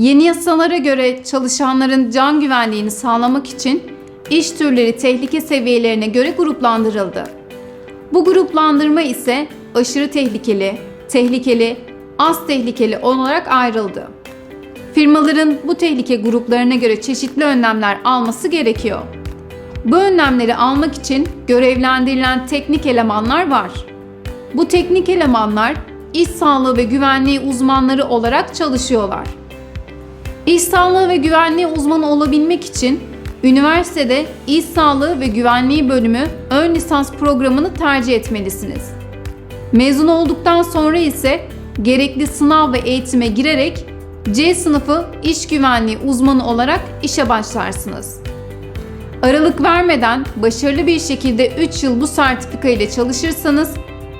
Yeni yasalara göre çalışanların can güvenliğini sağlamak için iş türleri tehlike seviyelerine göre gruplandırıldı. Bu gruplandırma ise aşırı tehlikeli, tehlikeli, az tehlikeli olarak ayrıldı. Firmaların bu tehlike gruplarına göre çeşitli önlemler alması gerekiyor. Bu önlemleri almak için görevlendirilen teknik elemanlar var. Bu teknik elemanlar iş sağlığı ve güvenliği uzmanları olarak çalışıyorlar. İş sağlığı ve güvenliği uzmanı olabilmek için üniversitede iş sağlığı ve güvenliği bölümü ön lisans programını tercih etmelisiniz. Mezun olduktan sonra ise gerekli sınav ve eğitime girerek C sınıfı iş güvenliği uzmanı olarak işe başlarsınız. Aralık vermeden başarılı bir şekilde 3 yıl bu sertifika ile çalışırsanız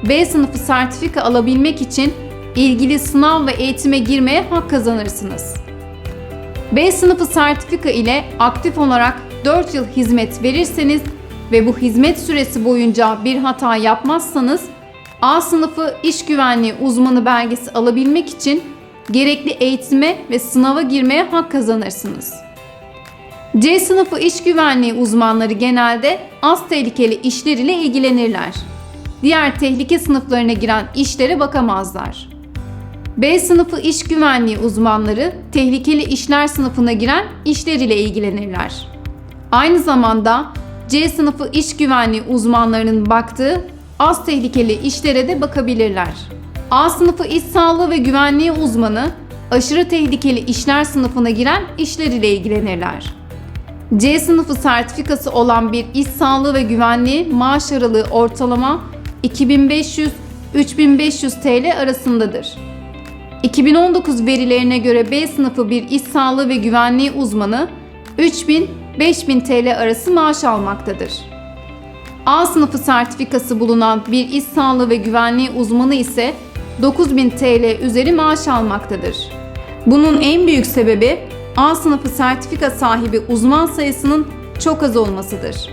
B sınıfı sertifika alabilmek için ilgili sınav ve eğitime girmeye hak kazanırsınız. B sınıfı sertifika ile aktif olarak 4 yıl hizmet verirseniz ve bu hizmet süresi boyunca bir hata yapmazsanız A sınıfı iş güvenliği uzmanı belgesi alabilmek için gerekli eğitime ve sınava girmeye hak kazanırsınız. C sınıfı iş güvenliği uzmanları genelde az tehlikeli işler ile ilgilenirler. Diğer tehlike sınıflarına giren işlere bakamazlar. B sınıfı iş güvenliği uzmanları tehlikeli işler sınıfına giren işler ile ilgilenirler. Aynı zamanda C sınıfı iş güvenliği uzmanlarının baktığı az tehlikeli işlere de bakabilirler. A sınıfı iş sağlığı ve güvenliği uzmanı aşırı tehlikeli işler sınıfına giren işler ile ilgilenirler. C sınıfı sertifikası olan bir iş sağlığı ve güvenliği maaş aralığı ortalama 2500-3500 TL arasındadır. 2019 verilerine göre B sınıfı bir iş sağlığı ve güvenliği uzmanı 3000-5000 TL arası maaş almaktadır. A sınıfı sertifikası bulunan bir iş sağlığı ve güvenliği uzmanı ise 9000 TL üzeri maaş almaktadır. Bunun en büyük sebebi A sınıfı sertifika sahibi uzman sayısının çok az olmasıdır.